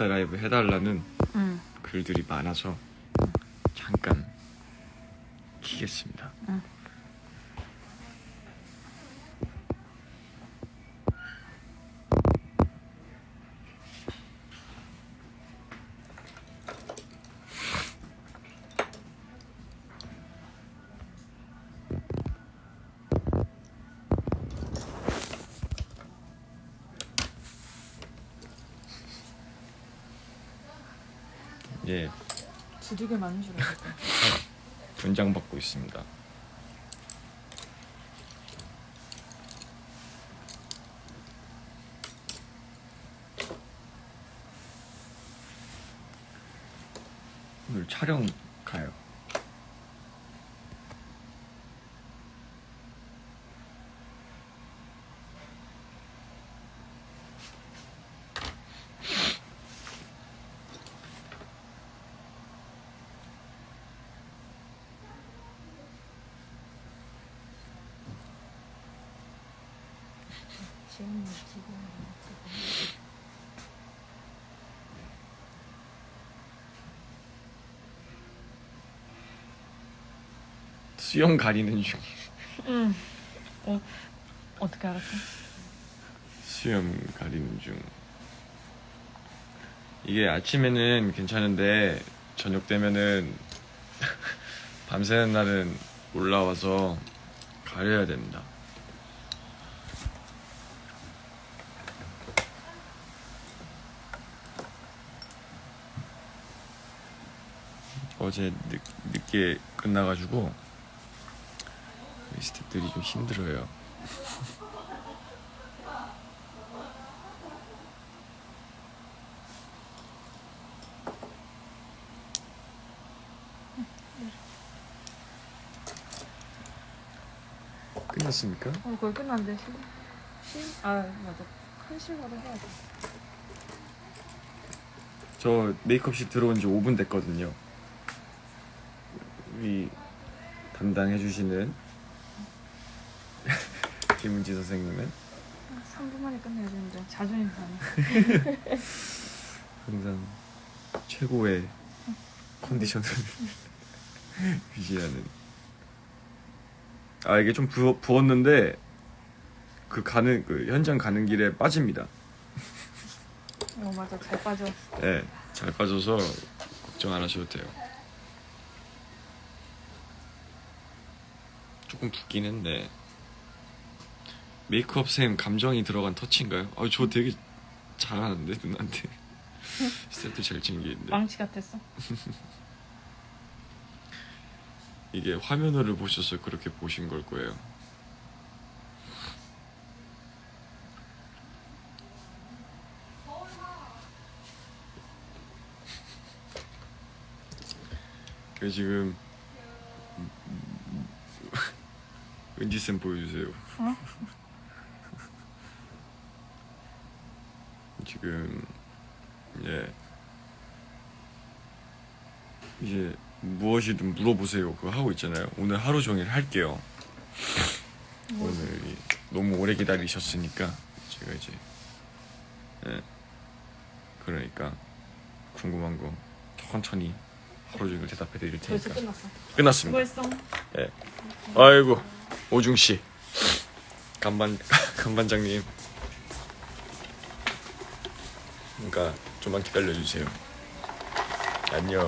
인스타 라이브 해달라는 응. 글들이 많아서 잠깐 키겠습니다. 응. 예, 두들겨 맞는 줄 알았어. 분장 받고 있습니다. 오늘 촬영 가요. 지금 지금. 수영 가리는 중. 응. 어 어떻게 알았어? 수염 가리는 중. 이게 아침에는 괜찮은데 저녁 되면은 밤새는 날은 올라와서 가려야 됩니다. 어제 늦, 늦게 끝나가지고 우리 스태프들이 좀 힘들어요. 끝났습니까? 어 거의 끝났는데 실 실? 아 맞아. 한실마다 해야 돼. 저 메이크업실 들어온 지 5분 됐거든요. 우리 담당해 주시는 김은지 선생님은 3분 만에 끝내야 되는데 자존심 상해. 항상 최고의 컨디션을 유지하는. 아 이게 좀 부어, 부었는데 그 가는 그 현장 가는 길에 빠집니다. 어 맞아 잘 빠져. 네, 잘 빠져서 걱정 안 하셔도 돼요. 조금 붓긴 했는데 메이크업 쌤 감정이 들어간 터치인가요? 아, 저 되게 잘하는데 누나한테 스텝도 잘 챙기는데 망치 같았어. 이게 화면으로 보셔서 그렇게 보신 걸 거예요. 그 지금 은지 쌤 보여주세요. 어? 지금 예 이제 무엇이든 물어보세요. 그거 하고 있잖아요. 오늘 하루 종일 할게요. 오늘 너무 오래 기다리셨으니까 제가 이제 예 그러니까 궁금한 거 천천히 하루 종일 대답해 드릴 테니까 끝났어. 끝났습니다. 수고했어. 예. 아이고 오중 씨 간반 간반장님. 그러니까 좀만 기다려 주세요. 안녕.